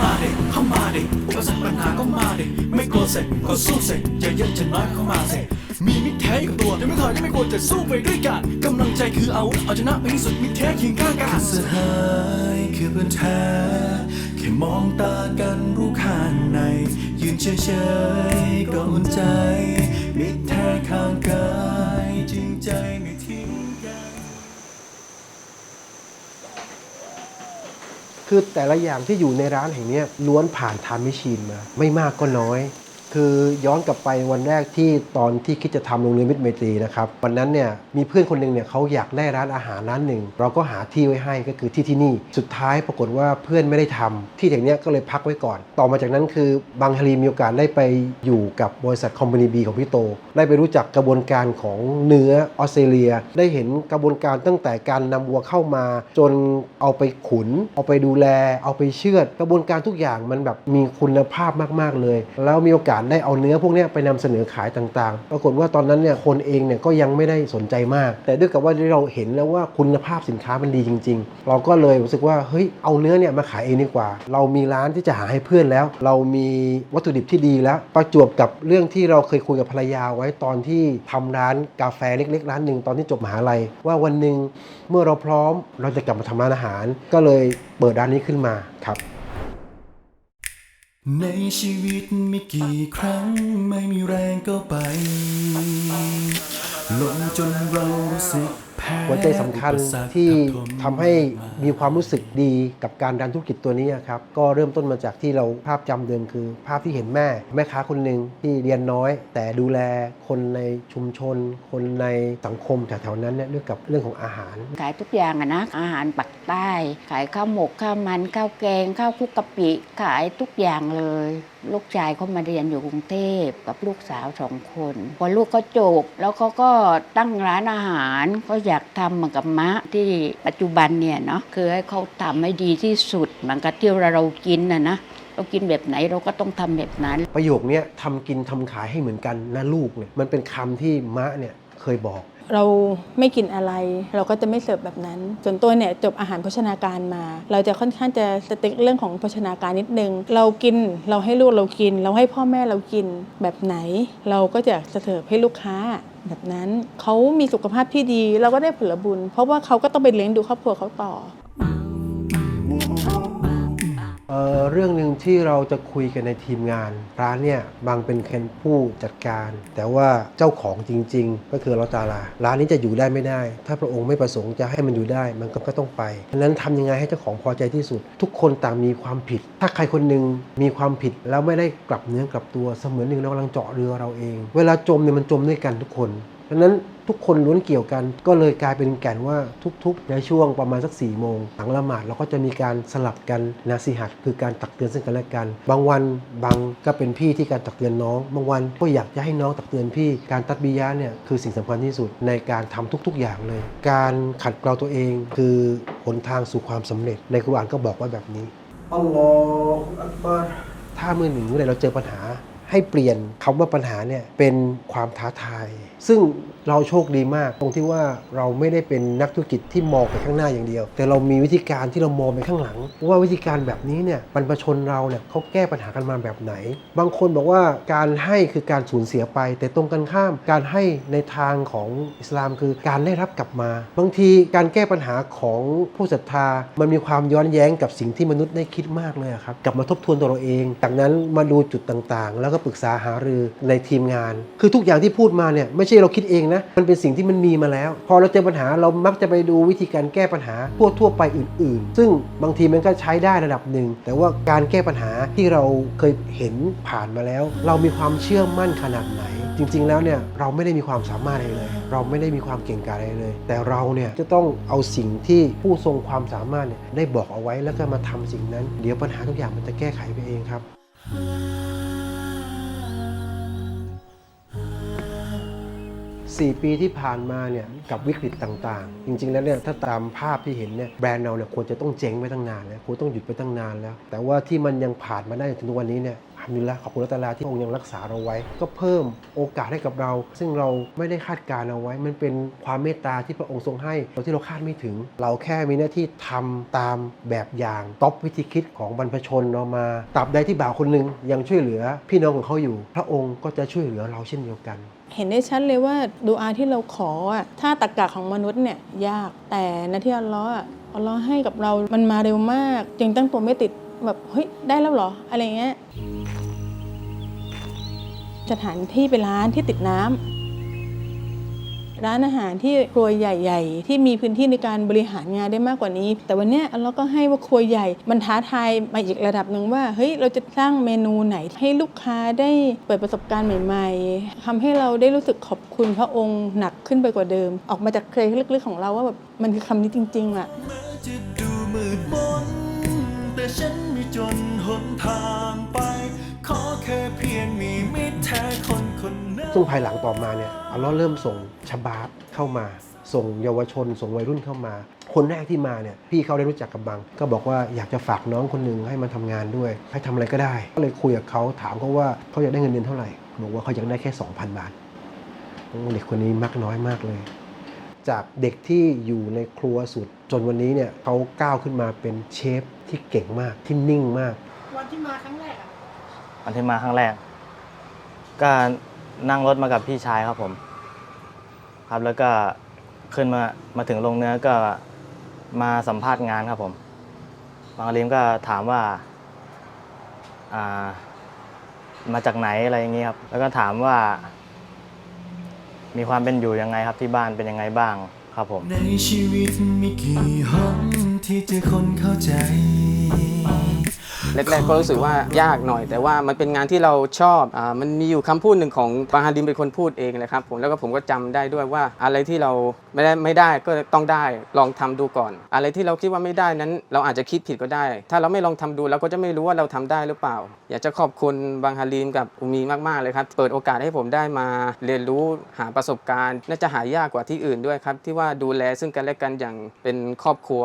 มาเด็เข้ามาเด็อุปสรรคปัญหาก็มาเด็ไม่กลัวเสร็จก็สู้เสร็จจะเยอะจะน้อยเข้ามาเสร็จมีมิตรแท้อยู่ตัวยังไม่ถอยยังไม่กลัวจะสู้ไปด้วยกันกำลังใจคืออาวุธเอาชนะไปให้สุดมิตรแท้เคียงข้างกันสหายคือเพื่อนแท้แค่มองตากันรู้ข้างใน ยืนเฉยๆก็อุ่นใจมิตรแท้ข้างกา คือแต่ละอย่างที่อยู่ในร้านแห่งนี้ล้วนผ่านทามมิชีนมาไม่มากก็น้อย คือย้อนกลับไปวันแรกที่ตอนที่คิดจะทำโรงเรียนมิตรไมตรีนะครับวันนั้นเนี่ยมีเพื่อนคนหนึ่งเนี่ยเขาอยากได้ร้านอาหารร้านหนึ่ง เราก็หาที่ไว้ให้ก็คือที่ที่นี่ สุดท้ายปรากฏว่าเพื่อนไม่ได้ทำที่แห่งนี้ก็เลยพักไว้ก่อน ต่อมาจากนั้นคือบางฮารีมีโอกาสได้ไปอยู่กับบริษัทคอมพานีบีของพี่โต ได้ไปรู้จักกระบวนการของเนื้อออสเตรเลีย ได้เห็นกระบวนการตั้งแต่การนำวัวเข้ามา จนเอาไปขุน เอาไปดูแล เอาไปเชือด กระบวนการทุกอย่างมันแบบมีคุณภาพมาก ๆเลย แล้วมีโอกาสได้เอาเนื้อพวกนี้ไปนำเสนอขายต่างๆ ปรากฏว่าตอนนั้นเนี่ยคนเองเนี่ยก็ยังไม่ได้สนใจมาก แต่ด้วยกับว่าเราเห็นแล้วว่าคุณภาพสินค้ามันดีจริง ๆ เราก็เลยรู้สึกว่าเฮ้ยเอาเนื้อเนี่ยมาขายเองดีกว่า เรามีร้านที่จะหาให้เพื่อนแล้ว เรามีวัตถุดิบที่ดีแล้ว ประจวบกับเรื่องที่เราเคยคุยกับภรรยาไว้ตอนที่ทำร้านกาแฟเล็ก ๆ ร้านหนึ่งตอนที่จบมหาลัยว่าวันหนึ่งเมื่อเราพร้อมเราจะกลับมาทำร้านอาหาร ก็เลยเปิดร้านนี้ขึ้นมาครับ ในชีวิตมีกี่ครั้งไม่มีแรงก็ไป ลงจนเรารู้สึก หัวใจสำคัญที่ทับถมทำให้มีความรู้สึกดีกับการดันธุรกิจตัวนี้ครับก็เริ่มต้นมาจากที่เราภาพจำเดิมคือ ภาพที่เห็นแม่ แม่ค้าคนหนึ่งที่เรียนน้อย แต่ดูแลคนในชุมชน คนในสังคมแถวๆนั้นเนี่ยเรื่องกับเรื่องของอาหาร ขายทุกอย่างอะนะอาหารปักใต้ ขายข้าวหมกข้าวมันข้าวแกงข้าวคุกกะปิขายทุกอย่างเลยลูกชายเขามาเรียนอยู่กรุงเทพกับลูกสาวสองคน พอลูกเขาจบแล้วเขาก็ตั้งร้านอาหารก็อยากทำเหมือนกับมะที่ปัจจุบันเนี่ยเนาะคือให้เขาทำให้ดีที่สุดเหมือนกับที่เรากินนะนะเรากินแบบไหนเราก็ต้องทำแบบนั้น ประโยคเนี้ยทำกินทำขายให้เหมือนกันนะลูกเนี่ยมันเป็นคำที่มะเนี่ย ยบอก เราไม่กินอะไร เราก็จะไม่เสิร์ฟแบบนั้น ส่วนตัวเนี่ยจบอาหารโภชนาการมา เราจะค่อนข้างจะสติ๊กเรื่องของโภชนาการนิดนึง เรากินเราให้ลูกเรากิน เราให้พ่อแม่เรากินแบบไหน เราก็จะเสิร์ฟให้ลูกค้าแบบนั้นเขามีสุขภาพที่ดีเราก็ได้ผลบุญ เพราะว่าเขาก็ต้องไปเลี้ยงดูครอบครัวเขาต่อ เอ่อเรื่องหนึ่งที่เราจะคุยกันในทีมงาน ร้านเนี่ยบางเป็นแค่ผู้จัดการ แต่ว่าเจ้าของจริง ๆ ก็คือเราตาลา ร้านนี้จะอยู่ได้ไม่ได้ ถ้าพระองค์ไม่ประสงค์จะให้มันอยู่ได้มันก็ต้องไปดังนั้นทำยังไงให้เจ้าของพอใจที่สุด ทุกคนต่างมีความผิด ถ้าใครคนหนึ่งมีความผิดแล้วไม่ได้กลับเนื้อกลับตัวเสมือนหนึ่งเรากำลังเจาะเรือเราเอง เวลาจมเนี่ยมันจมด้วยกันทุกคนดังนั้น ทุกคนล้วนเกี่ยวกัน ก็เลยกลายเป็นแก่นว่าทุกๆ ในช่วงประมาณสัก4ี่โมงหลังละหมาดเราก็จะมีการสลับกันนาซีหัดคือการตักเตือนซึ่งกันและกัน บางวันบางก็เป็นพี่ที่การตักเตือนน้อง บางวันก็อยากจะให้น้องตักเตือนพี่ การตัดบียะเนี่ยคือสิ่งสำคัญที่สุดในการทำทุก ๆ อย่างเลย การขัดเกลาตัวเองคือหนทางสู่ความสำเร็จ ในคุรอานก็บอกไว้แบบนี้อัลลอฮฺอักบารถ้าเมื่อหนึ่งเมื่อใดเราเจอปัญหา ให้เปลี่ยนคำว่าปัญหาเนี่ยเป็นความท้าทาย ซึ่งเราโชคดีมาก ตรงที่ว่าเราไม่ได้เป็นนักธุรกิจที่มองไปข้างหน้าอย่างเดียว แต่เรามีวิธีการที่เรามองไปข้างหลัง ว่าวิธีการแบบนี้เนี่ยบรรพชนเราเนี่ยเขาแก้ปัญหากันมาแบบไหน บางคนบอกว่าการให้คือการสูญเสียไป แต่ตรงกันข้ามการให้ในทางของอิสลามคือการได้รับกลับมา บางทีการแก้ปัญหาของผู้ศรัทธา มันมีความย้อนแย้งกับสิ่งที่มนุษย์ได้คิดมากเลยครับกลับมาทบทวนตัวเราเอง จากนั้นมาดูจุดต่างๆ แล้วก็ปรึกษาหารือในทีมงาน คือทุกอย่างที่พูดมาเนี่ยไม่ใช่เราคิดเองนะ มันเป็นสิ่งที่มันมีมาแล้ว พอเราเจอปัญหาเรามักจะไปดูวิธีการแก้ปัญหาทั่วทั่วไปอื่น ๆ ซึ่งบางทีมันก็ใช้ได้ระดับหนึ่ง แต่ว่าการแก้ปัญหาที่เราเคยเห็นผ่านมาแล้ว เรามีความเชื่อมั่นขนาดไหน จริง ๆ แล้วเนี่ยเราไม่ได้มีความสามารถอะไรเลย เราไม่ได้มีความเก่งกาจอะไรเลย แต่เราเนี่ยจะต้องเอาสิ่งที่ผู้ทรงความสามารถเนี่ยได้บอกเอาไว้แล้วก็มาทำสิ่งนั้น เดี๋ยวปัญหาทุกอย่างมันจะแก้ไขไปเองครับ 4 ปีที่ผ่านมาเนี่ยกับวิกฤตต่างๆ จริง ๆ แล้วเนี่ยถ้าตามภาพที่เห็นเนี่ยแบรนด์เราเนี่ยควรจะต้องเจ๊งไปตั้งนานแล้วควรต้องหยุดไปตั้งนานแล้ว แต่ว่าที่มันยังผ่านมาได้จนถึงวันนี้เนี่ยทำดีแล้วขอบคุณอัตาลาที่พระองค์ยังรักษาเราไว้ ก็เพิ่มโอกาสให้กับเรา ซึ่งเราไม่ได้คาดการณ์เอาไว้ มันเป็นความเมตตาที่พระองค์ทรงให้โดยที่เราคาดไม่ถึง เราแค่มีหน้าที่ทำตามแบบอย่างก๊อปวิธีคิดของบรรพชนเรามาตราบใดที่บ่าวคนหนึ่งยังช่วยเหลือพี่น้องของเขาอยู่ พระองค์ก็จะช่วยเหลือเราเช่นเดียวกัน เห็นได้ชัดเลยว่าดูอาที่เราขออะถ้าตรกกะของมนุษย์เนี่ยยากแต่นาที่อัลลอฮ์อัลลอฮ์ให้กับเรามันมาเร็วมาก จึงตั้งตัวไม่ติดแบบเฮ้ยได้แล้วเหรออะไรเงี้ยสถานที่เป็นร้านที่ติดน้ำ ร้านอาหารที่ครัวใหญ่ ๆ ที่มีพื้นที่ในการบริหารงานได้มากกว่านี้ แต่วันนี้เราก็ให้ว่าครัวใหญ่มันท้าทายมาอีกระดับหนึ่งว่าเฮ้ยเราจะสร้างเมนูไหน ให้ลูกค้าได้เปิดประสบการณ์ใหม่ ๆทำให้เราได้รู้สึกขอบคุณพระองค์หนักขึ้นไปกว่าเดิม ออกมาจากเครลึกๆของเราว่าแบบมันคือคำนี้จริงๆอะ่ะ คนนั้นซึ่งภายหลังต่อมาเนี่ยอัลเลอฮ์เริ่มส่งชบาบเข้ามา ส่งเยาวชน ส่งวัยรุ่นเข้ามา คนแรกที่มาเนี่ยพี่เขาได้รู้จักกับบัง ก็บอกว่าอยากจะฝากน้องคนหนึ่งให้มาทำงานด้วย ให้ทำอะไรก็ได้ ก็เลยคุยกับเขาถามเขาว่าเขาอยากได้เงินเดือนเท่าไหร่บอกว่าเขาอยากได้แค่ 2,000 บาทโอ้เด็กคนนี้มักน้อยมากเลย จากเด็กที่อยู่ในครัวสุด จนวันนี้เนี่ยเขาก้าวขึ้นมาเป็นเชฟที่เก่งมากที่นิ่งมาก วันที่มาครั้งแรกอะวันที่มาครั้งแรก ก็ นั่งรถมากับพี่ชายครับผม ครับแล้วก็ขึ้นมามาถึงโรงเนื้อก็มาสัมภาษณ์งานครับผมบางอาลิมก็ถามว่าอ่า มาจากไหนอะไรอย่างนี้ครับ แล้วก็ถามว่า มีความเป็นอยู่ยังไงครับที่บ้านเป็นยังไงบ้างครับผม ในชีวิตมีกี่หนที่เจอคนเข้าใจ แรกๆก็รู้สึกว่ายากหน่อย แต่ว่ามันเป็นงานที่เราชอบอ่ามันมีอยู่คำพูดหนึ่งของบางฮาดิมเป็นคนพูดเองนะครับผมแล้วก็ผมก็จำได้ด้วยว่าอะไรที่เราไม่ได้ไม่ได้ก็ต้องได้ลองทำดูก่อน อะไรที่เราคิดว่าไม่ได้นั้น เราอาจจะคิดผิดก็ได้ ถ้าเราไม่ลองทำดูเราก็จะไม่รู้ว่าเราทำได้หรือเปล่า อยากจะขอบคุณบางฮาลิมกับอุมีมากๆเลยครับเปิดโอกาสให้ผมได้มาเรียนรู้หาประสบการณ์ น่าจะหายากกว่าที่อื่นด้วยครับที่ว่าดูแลซึ่งกันและกันอย่างเป็นครอบครัว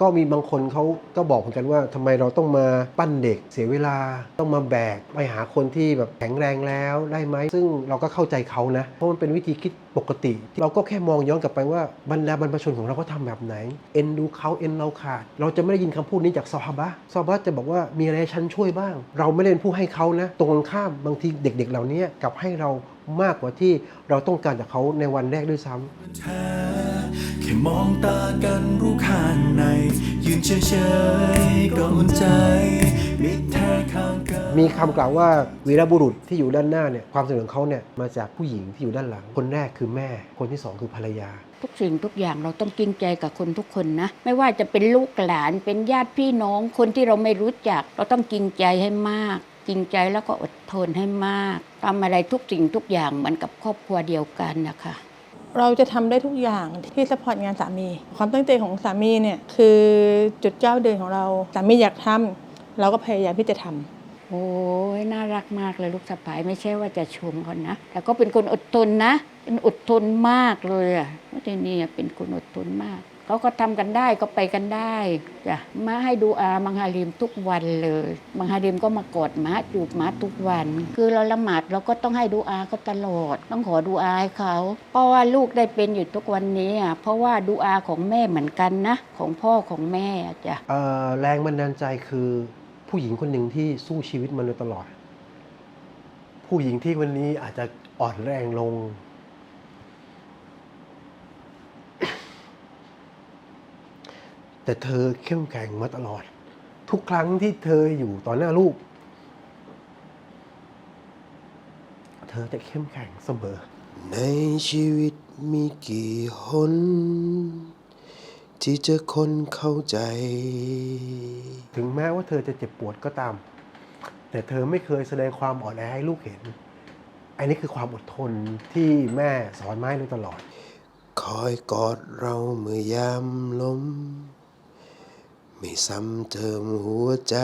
ก็มีบางคนเขาก็บอกเหมือนกันว่าทำไมเราต้องมาปั้นเด็กเสียเวลา ต้องมาแบกไปหาคนที่แบบแข็งแรงแล้วได้ไหม ซึ่งเราก็เข้าใจเขานะ เพราะมันเป็นวิธีคิดปกติ เราก็แค่มองย้อนกลับไปว่าบรรดาบรรพชนของเราก็ทำแบบไหน เอ็นดูเขาเอ็นเราขาด เราจะไม่ได้ยินคำพูดนี้จากซอฮาบะซอฮาบะจะบอกว่ามีอะไรฉันช่วยบ้าง เราไม่ได้เป็นผู้ให้เขานะ ตรงกันข้ามบางทีเด็ก ๆ เหล่านี้กลับให้เรามากกว่าที่เราต้องการจากเขาในวันแรกด้วยซ้ำ แท้แค่มองตากันรู้ข้างใน ยืนเฉยๆก็อุ่นใจมิตรแท้ข้างกันมีคำกล่าวว่าวีรบุรุษที่อยู่ด้านหน้าเนี่ยความสำเร็จของเขาเนี่ยมาจากผู้หญิงที่อยู่ด้านหลัง คนแรกคือแม่ คนที่สองคือภรรยา ทุกสิ่งทุกอย่างเราต้องจริงใจกับคนทุกคนนะ ไม่ว่าจะเป็นลูกหลานเป็นญาติพี่น้องคนที่เราไม่รู้จัก เราต้องจริงใจให้มาก จริงใจแล้วก็อดทนให้มากทำอะไรทุกสิ่งทุกอย่างเหมือนกับครอบครัวเดียวกันนะคะ เราจะทำได้ทุกอย่างที่สปอร์ตงานสามี ความตั้งใจของสามีเนี่ยคือจุดเจ้าเดินของเราสามีอยากทำเราก็พยายามที่จะทำโอ้ยน่ารักมากเลยลูกสะพ้ายไม่ใช่ว่าจะชมเขานะ แต่ก็เป็นคนอดทนนะ เป็นอดทนมากเลยอะว่าที่นี่เป็นคนอดทนมาก เขาก็ทำกันได้ก็ไปกันได้จ้ะมาให้ดูอามังฮาริมทุกวันเลยมังฮาริมก็มากอดมาจูบมาทุกวัน คือเราละหมาดเราก็ต้องให้ดูอาเขาตลอด ต้องขอดูอาให้เขา เพราะว่าลูกได้เป็นอยู่ทุกวันนี้อะเพราะว่าดูอาของแม่เหมือนกันนะ ของพ่อของแม่อะจ้ะเออแรงบันดาลใจคือผู้หญิงคนหนึ่งที่สู้ชีวิตมาโดยตลอด ผู้หญิงที่วันนี้อาจจะอ่อนแรงลง แต่เธอเข้มแข็งมาตลอด ทุกครั้งที่เธออยู่ต่อหน้าลูก เธอจะเข้มแข็งเสมอ ในชีวิตมีกี่หน ที่จะคนเข้าใจ ถึงแม้ว่าเธอจะเจ็บปวดก็ตาม แต่เธอไม่เคยแสดงความอ่อนแอให้ลูกเห็น อันนี้คือความอดทนที่แม่สอนมาให้เราตลอด คอยกอดเราเมื่อยามล้ม ไม่ซ้ำเติมหัวใจ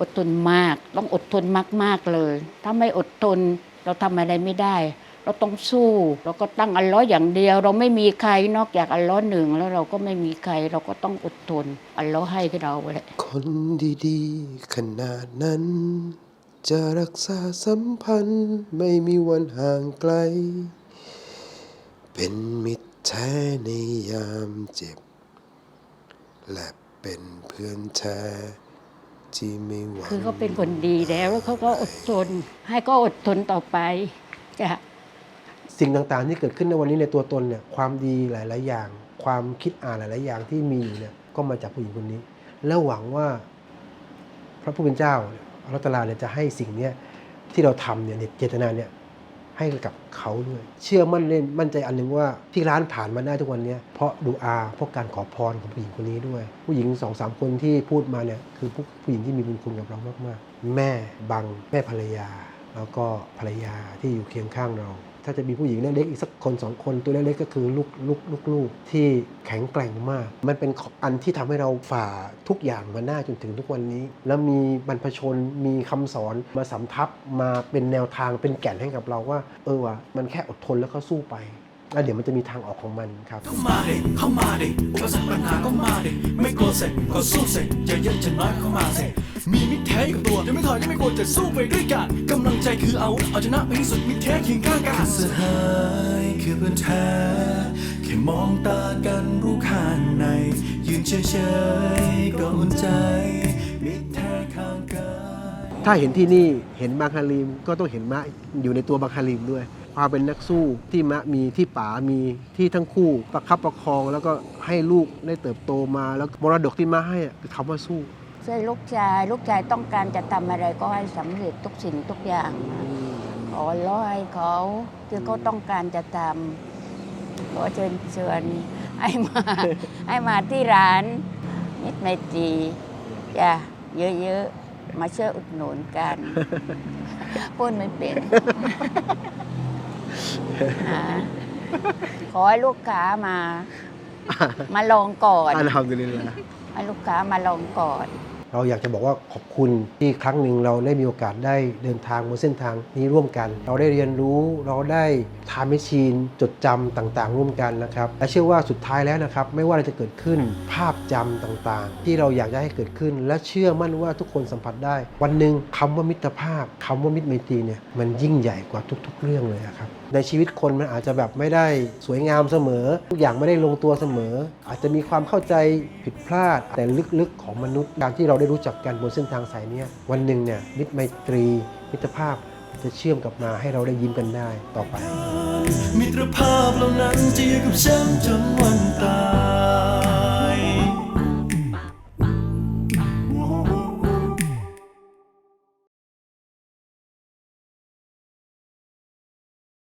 อดทนมากต้องอดทนมาก ๆ เลย ถ้าไม่อดทนเราทำอะไรไม่ได้ เราต้องสู้ เราก็ตั้งอัลเลอฮ์อย่างเดียว เราไม่มีใครนอกจากอัลเลอฮ์หนึ่งแล้วเราก็ไม่มีใคร เราก็ต้องอดทน อัลเลอฮ์ให้เราแหละคนดีๆ ขนาดนั้น จะรักษาสัมพันธ์ไม่มีวันห่างไกล เป็นมิตรแท้ในยามเจ็บ และเป็นเพื่อนแท้ที่ไม่หวังคือเขาเป็นคนดีแล้วแล้วเขาก็อดทน ให้ก็อดทนต่อไปจ้ะสิ่งต่างๆที่เกิดขึ้นในวันนี้ในตัวตนเนี่ยความดีหลาย ๆ อย่าง ความคิดอ่านหลาย ๆ อย่างที่มีอยู่เนี่ยก็มาจากผู้หญิงคนนี้ แล้วหวังว่าพระผู้เป็นเจ้าเนี่ยอัลเลอฮฺตะอาลาเนี่ยจะให้สิ่งเนี้ยที่เราทำเนี่ยเจตนาเนี่ย ให้กับเขาด้วย เชื่อมั่นเล่นมั่นใจอันหนึ่งว่าที่ร้านผ่านมาได้ทุกวันนี้เพราะดูอาเพราะการขอพรของผู้หญิงคนนี้ด้วย ผู้หญิงสองสามคนที่พูดมาเนี่ยคือผู้ผู้หญิงที่มีบุญคุณกับเรามากๆ แม่บังแม่ภรรยา แล้วก็ภรรยาที่อยู่เคียงข้างเรา ถ้าจะมีผู้หญิงเล็กๆอีกสักคนสองคนตัวเล็กๆก็คือลูกลูกลูกลูกที่แข็งแกร่งมาก มันเป็นอันที่ทำให้เราฝ่าทุกอย่างมาหน้าจนถึงทุกวันนี้ แล้วมีบรรพชนมีคำสอนมาสำทับมาเป็นแนวทางเป็นแก่นให้กับเราว่า เออว่ะมันแค่อดทนแล้วก็สู้ไป แล้วเดี๋ยวมันจะมีทางออกของมันครับ เข้ามาเด็เข้ามาเด็อุปสรรคปัญหาก็มาเด็ไม่กลัวเสร็จก็สู้เสร็จจะเยอะจะน้อยเข้ามาเสร็จมีมิตรแท้อยู่กับตัวจะไม่ถอยจะไม่กลัวจะสู้ไปด้วยกันกำลังใจคืออาวุธเอาชนะไปให้สุดมิตรแท้เคียงข้างกันสหายคือเพื่อนแท้แค่มองตากันรู้ข้างใน ยืนเฉยๆก็อุ่นใจมิตรแท้ข้างกายถ้าเห็นที่นี่เห็นบางฮาริมก็ต้องเห็นมะอยู่ในตัวบางฮาริมด้วย ความเป็นนักสู้ที่มะมีที่ป๋ามีที่ทั้งคู่ประคับประคองแล้วก็ให้ลูกได้เติบโตมา แล้วมรดกที่มะให้อะคือคำว่าสู้ ช่วยลูกชาย ลูกชายต้องการจะทำอะไรก็ให้สำเร็จทุกสิ่งทุกอย่างขอร้อยเขาที่เขาต้องการจะทำขอเชิญชวนให้มา ให้มาที่ร้านมิตรไมตรีจ้ะเยอะๆ มาช่วยอุดหนุนกัน พูดไม่เป็น หาขอให้ลูกค้ามา มาลองก่อนอัลฮัมดุลิลลาห์ ให้ลูกค้ามาลองก่อน เราอยากจะบอกว่าขอบคุณที่ครั้งหนึ่งเราได้มีโอกาสได้เดินทางบนเส้นทางนี้ร่วมกัน เราได้เรียนรู้เราได้ทำให้ชีนจดจำต่างๆ ร่วมกันนะครับและเชื่อว่าสุดท้ายแล้วนะครับ ไม่ว่าอะไรจะเกิดขึ้นภาพจำต่างๆ ที่เราอยากจะให้เกิดขึ้น และเชื่อมั่นว่าทุกคนสัมผัสได้ วันหนึ่งคำว่ามิตรภาพคำว่ามิตรไมตรีเนี่ยมันยิ่งใหญ่กว่าทุก ๆ เรื่องเลยอะครับในชีวิตคนมันอาจจะแบบไม่ได้สวยงามเสมอ ทุกอย่างไม่ได้ลงตัวเสมอ อาจจะมีความเข้าใจผิดพลาด แต่ลึกๆของมนุษย์การที่เราได้รู้จักกันบนเส้นทางสายเนี้ยวันหนึ่งเนี่ยมิตรไมตรี มิตรภาพจะเชื่อมกลับมาให้เราได้ยิ้มกันได้ต่อไป มิตรภาพเหล่านั้นจะอยู่กับฉันจนวันตาย